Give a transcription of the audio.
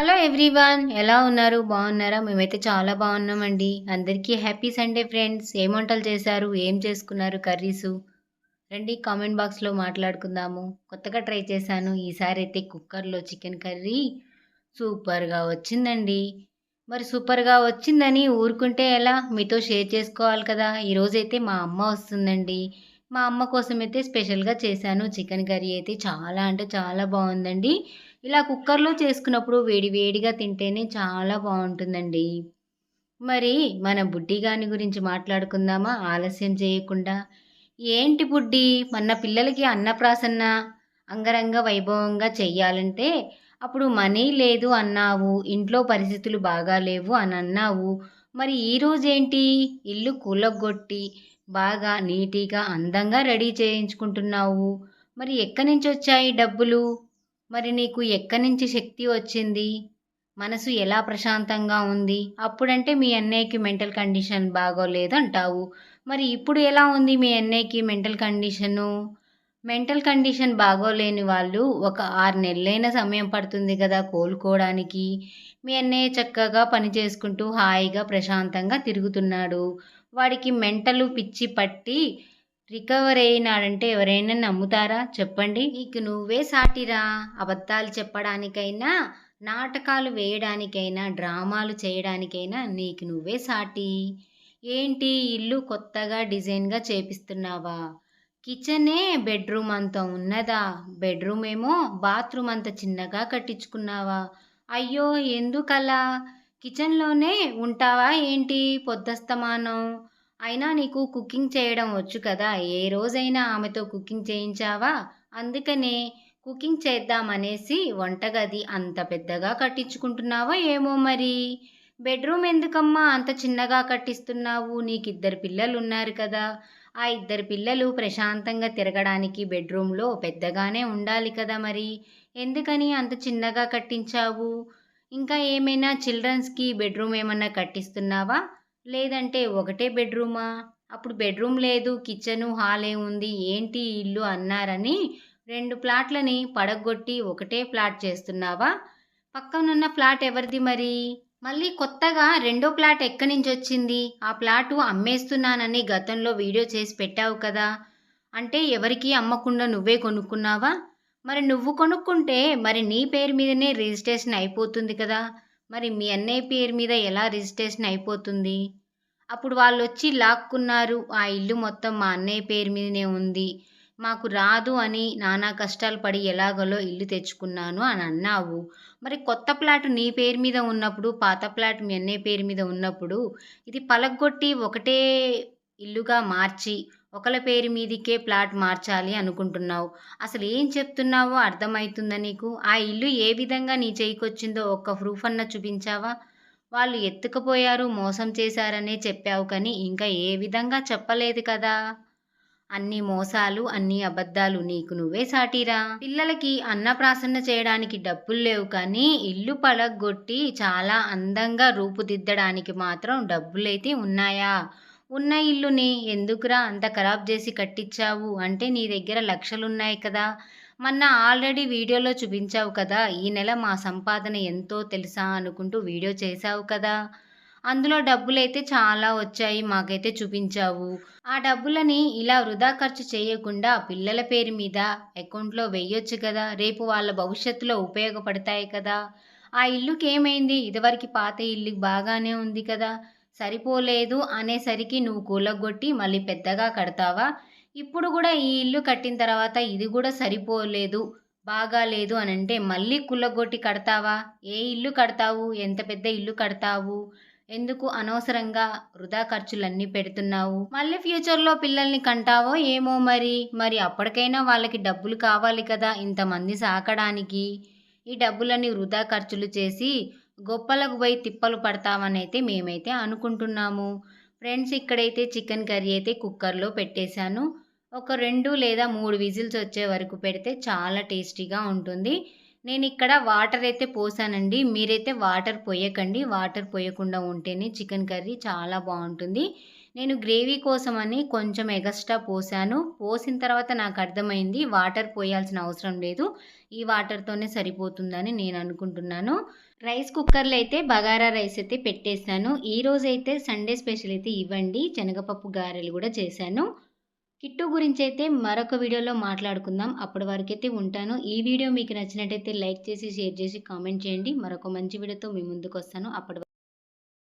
Hello everyone ఎలా ఉన్నారు? బాగున్నారా? మేమైతే చాలా బాగున్నామండి. అందరికీ హ్యాపీ సండే ఫ్రెండ్స్. ఏం వంటలు చేశారు? ఏం చేసుకున్నారు కర్రీసు? రండి కామెంట్ బాక్స్లో మాట్లాడుకుందాము. కొత్తగా ట్రై చేశాను. ఈసారి అయితే కుక్కర్లో చికెన్ కర్రీ సూపర్గా వచ్చిందండి. మరి సూపర్గా వచ్చిందని ఊరుకుంటే ఎలా? మీతో షేర్ చేసుకోవాలి కదా. ఈరోజైతే మా అమ్మ వస్తుందండి. మా అమ్మ కోసం అయితే స్పెషల్గా చేశాను చికెన్ కర్రీ అయితే. చాలా అంటే చాలా బాగుందండి. ఇలా కుక్కర్లో చేసుకున్నప్పుడు వేడి వేడిగా తింటేనే చాలా బాగుంటుందండి. మరి మన బుడ్డి గాని గురించి మాట్లాడుకుందామా? ఆలస్యం చేయకుండా. ఏంటి బుడ్డి? మన పిల్లలకి అన్నప్రాసన్న అంగరంగ వైభవంగా చెయ్యాలంటే అప్పుడు మనీ లేదు అన్నావు ఇంట్లో పరిస్థితులు బాగాలేవు అని అన్నావు. మరి ఈరోజేంటి ఇల్లు కూలగొట్టి బాగా నీటిగా అందంగా రెడీ చేయించుకుంటున్నావు. మరి ఎక్కడి నుంచి వచ్చాయి డబ్బులు? మరి నీకు ఎక్కడి నుంచి శక్తి వచ్చింది? మనసు ఎలా ప్రశాంతంగా ఉంది? అప్పుడంటే మీ అన్నయ్యకి మెంటల్ కండిషన్ బాగోలేదు అంటావు. మరి ఇప్పుడు ఎలా ఉంది మీ అన్నయ్యకి మెంటల్ కండిషను? మెంటల్ కండిషన్ బాగోలేని వాళ్ళు ఒక ఆరు నెలలైన సమయం పడుతుంది కదా కోలుకోవడానికి. మీ అన్నయ్య చక్కగా పని చేసుకుంటూ హాయిగా ప్రశాంతంగా తిరుగుతున్నాడు. వాడికి మెంటలు పిచ్చి పట్టి రికవర్ అయినాడంటే ఎవరైనా నమ్ముతారా? చెప్పండి. నీకు నువ్వే సాటిరా. అబద్ధాలు చెప్పడానికైనా నాటకాలు వేయడానికైనా డ్రామాలు చేయడానికైనా నీకు నువ్వే సాటి. ఏంటి ఇల్లు కొత్తగా డిజైన్గా చేపిస్తున్నావా? కిచెనే బెడ్రూమ్ అంత ఉన్నదా? బెడ్రూమ్ ఏమో బాత్రూమ్ అంత చిన్నగా కట్టించుకున్నావా? అయ్యో ఎందుకలా? కిచెన్లోనే ఉంటావా ఏంటి? పొద్దస్తమానం? అయినా నీకు కుకింగ్ చేయడం వచ్చు కదా. ఏ రోజైనా ఆమెతో కుకింగ్ చేయించావా? అందుకనే కుకింగ్ చేద్దామనేసి వంటగది అంత పెద్దగా కట్టించుకుంటున్నావా ఏమో మరి. బెడ్రూమ్ ఎందుకమ్మా అంత చిన్నగా కట్టిస్తున్నావు? నీకు ఇద్దరు పిల్లలు ఉన్నారు కదా. ఆ ఇద్దరు పిల్లలు ప్రశాంతంగా తిరగడానికి బెడ్రూమ్లో పెద్దగానే ఉండాలి కదా మరి. ఎందుకని అంత చిన్నగా కట్టించావు? ఇంకా ఏమైనా చిల్డ్రన్స్కి బెడ్రూమ్ ఏమన్నా కట్టిస్తున్నావా? లేదంటే ఒకటే బెడ్రూమా? అప్పుడు బెడ్రూమ్ లేదు కిచెను హాలే ఉంది ఏంటి ఇల్లు అన్నారని రెండు ప్లాట్లని పడగొట్టి ఒకటే ప్లాట్ చేస్తున్నావా? పక్కనున్న ఫ్లాట్ ఎవరిది మరి? మళ్ళీ కొత్తగా రెండో ప్లాట్ ఎక్కడి నుంచి వచ్చింది ఆ ప్లాటు అమ్మేస్తున్నానని గతంలో వీడియో చేసి పెట్టావు కదా. అంటే ఎవరికి అమ్మకుండా నువ్వే కొనుక్కున్నావా? మరి నువ్వు కొనుక్కుంటే మరి నీ పేరు మీదనే రిజిస్ట్రేషన్ అయిపోతుంది కదా. మరి మీ అన్నయ్య పేరు మీద ఎలా రిజిస్ట్రేషన్ అయిపోతుంది? అప్పుడు వాళ్ళు వచ్చి లాక్కున్నారు ఆ ఇల్లు మొత్తం మా అన్నయ్య పేరు మీదనే ఉంది. మాకు రాదు అని నానా కష్టాలు పడి ఎలాగలో ఇల్లు తెచ్చుకున్నాను అని అన్నావు. మరి కొత్త ప్లాట్ నీ పేరు మీద ఉన్నప్పుడు పాత ప్లాట్ మీ అన్నయ్య పేరు మీద ఉన్నప్పుడు ఇది పలగొట్టి ఒకటే ఇల్లుగా మార్చి ఒకళ్ళ పేరు మీదికే ప్లాట్ మార్చాలి అనుకుంటున్నావు. అసలు ఏం చెప్తున్నావో అర్థమవుతుందా నీకు? ఆ ఇల్లు ఏ విధంగా నీ చేయికొచ్చిందో ఒక్క ప్రూఫ్ అన్న చూపించావా? వాళ్ళు ఎత్తుకుపోయారు మోసం చేశారనే చెప్పావు కానీ ఇంకా ఏ విధంగా చెప్పలేదు కదా? అన్ని మోసాలు అన్ని అబద్ధాలు నీకు నువ్వే సాటిరా. పిల్లలకి అన్నప్రాసన్న చేయడానికి డబ్బులు లేవు కానీ ఇల్లు పలగొట్టి చాలా అందంగా రూపుదిద్దడానికి మాత్రం డబ్బులైతే ఉన్నాయా? ఉన్న ఇల్లుని ఎందుకురా అంత ఖరాబ్ చేసి కట్టించావు? అంటే నీ దగ్గర లక్షలున్నాయి కదా. మొన్న ఆల్రెడీ వీడియోలో చూపించావు కదా ఈ నెల మా సంపాదన ఎంతో తెలుసా అనుకుంటూ వీడియో చేశావు కదా. అందులో డబ్బులైతే చాలా వచ్చాయి మాకైతే చూపించావు. ఆ డబ్బులని ఇలా వృధా ఖర్చు చేయకుండా పిల్లల పేరు మీద అకౌంట్లో వేయొచ్చు కదా. రేపు వాళ్ళ భవిష్యత్తులో ఉపయోగపడతాయి కదా. ఆ ఇల్లుకి ఏమైంది ఇదివరకు పాత ఇల్లు బాగానే ఉంది కదా. సరిపోలేదు అనేసరికి నువ్వు కూలగొట్టి మళ్ళీ పెద్దగా కడతావా? ఇప్పుడు కూడా ఈ ఇల్లు కట్టిన తర్వాత ఇది కూడా సరిపోలేదు బాగాలేదు అని అంటే మళ్ళీ కుల్లగొట్టి కడతావా? ఏ ఇల్లు కడతావు? ఎంత పెద్ద ఇల్లు కడతావు? ఎందుకు అనవసరంగా వృధా ఖర్చులన్నీ పెడుతున్నావు? మళ్ళీ ఫ్యూచర్లో పిల్లల్ని కంటావో ఏమో మరి? మరి అప్పటికైనా వాళ్ళకి డబ్బులు కావాలి కదా ఇంతమంది సాకడానికి. ఈ డబ్బులన్నీ వృధా ఖర్చులు చేసి గొప్పలకు పోయి తిప్పలు పడతామని అయితే మేమైతే అనుకుంటున్నాము. ఫ్రెండ్స్ ఇక్కడైతే చికెన్ కర్రీ అయితే కుక్కర్లో పెట్టేశాను. ఒక రెండు లేదా మూడు విజిల్స్ వచ్చే వరకు పెడితే చాలా టేస్టీగా ఉంటుంది. నేను ఇక్కడ వాటర్ అయితే పోసానండి. మీరైతే వాటర్ పోయకండి. వాటర్ పోయకుండా ఉంటేనే చికెన్ కర్రీ చాలా బాగుంటుంది. నేను గ్రేవీ కోసమని కొంచెం ఎగస్ట్రా పోసాను. పోసిన తర్వాత నాకు అర్థమైంది వాటర్ పోయాల్సిన అవసరం లేదు. ఈ వాటర్తోనే సరిపోతుందని నేను అనుకుంటున్నాను. రైస్ కుక్కర్లో అయితే బగారా రైస్ అయితే పెట్టేశాను. ఈరోజు అయితే సండే స్పెషల్ అయితే ఇవ్వండి. శనగపప్పు గారెలు కూడా చేశాను. కిట్టు గురించి అయితే మరొక వీడియోలో మాట్లాడుకుందాం. అప్పటి వరకు అయితే ఉంటాను. ఈ వీడియో మీకు నచ్చినట్టయితే లైక్ చేసి షేర్ చేసి కామెంట్ చేయండి. మరొక మంచి వీడియోతో మీ ముందుకు వస్తాను. అప్పటి